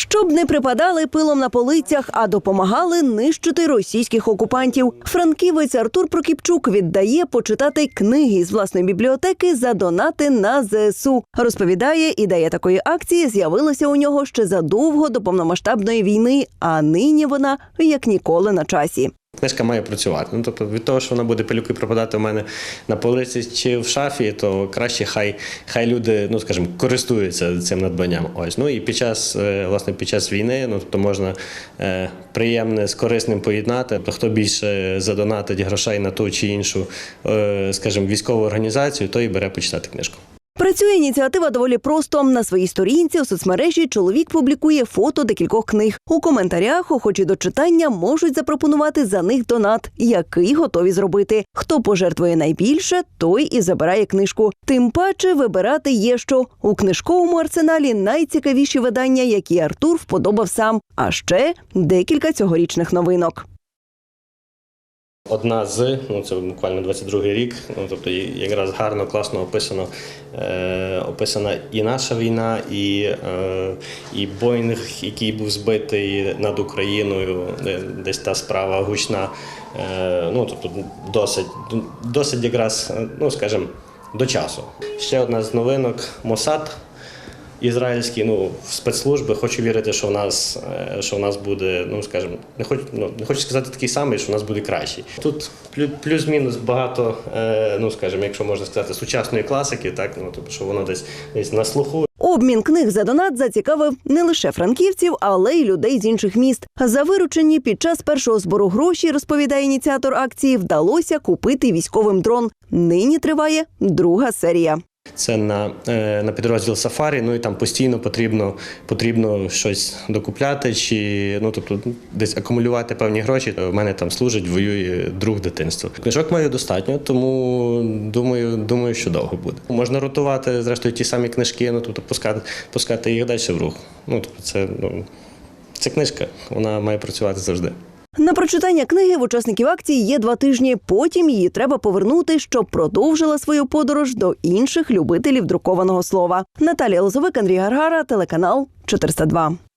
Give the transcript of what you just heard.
Щоб не припадали пилом на полицях, а допомагали нищити російських окупантів. Франківець Артур Прокіпчук віддає почитати книги з власної бібліотеки за донати на ЗСУ. Розповідає, ідея такої акції з'явилася у нього ще задовго до повномасштабної війни, а нині вона як ніколи на часі. Книжка має працювати. Ну тобто від того, що вона буде пилюки пропадати у мене на полиці чи в шафі, то краще хай хай люди, ну скажімо, користуються цим надбанням. Ось ну і під час е, власне під час війни, ну тобто можна е, приємне з корисним поєднати. Тобто, хто більше задонатить грошей на ту чи іншу, е, скажімо, військову організацію, той і бере почитати книжку. Працює ініціатива доволі просто. На своїй сторінці у соцмережі чоловік публікує фото декількох книг. У коментарях охочі до читання можуть запропонувати за них донат, який готові зробити. Хто пожертвує найбільше, той і забирає книжку. Тим паче вибирати є що у книжковому арсеналі найцікавіші видання, які Артур вподобав сам. А ще декілька цьогорічних новинок. Одна з, ну це буквально 22-й рік. Ну тобто якраз гарно, класно описано е, описана і наша війна, і, е, і Боїнг, який був збитий над Україною, де- десь та справа гучна. Е, ну тобто досить, досить якраз, ну скажімо, до часу. Ще одна з новинок Мосад. Ізраїльські ну спецслужби. Хочу вірити, що в нас е, що в нас буде, ну скажімо, не хочу, ну не хочу сказати такий самий, що в нас буде кращий. Тут плю- плюс-мінус багато, е, ну скажімо, якщо можна сказати, сучасної класики, так ну тобто, що воно десь десь на слуху. Обмін книг за донат зацікавив не лише франківців, але й людей з інших міст. За виручені під час першого збору гроші, розповідає ініціатор акції, вдалося купити військовим дрон. Нині триває друга серія. Це на, е, на підрозділ Сафарі. Ну і там постійно потрібно, потрібно щось докупляти, чи ну тобто десь акумулювати певні гроші. У мене там служить, воює друг дитинства. Книжок маю достатньо, тому думаю, думаю, що довго буде. Можна ротувати зрештою ті самі книжки, ну тобто пускати, пускати їх далі в рух. Ну тобто, це ну це книжка, вона має працювати завжди. На прочитання книги в учасників акції є два тижні. Потім її треба повернути, щоб продовжила свою подорож до інших любителів друкованого слова. Наталія Лозовик, Андрій Гаргара, телеканал 402.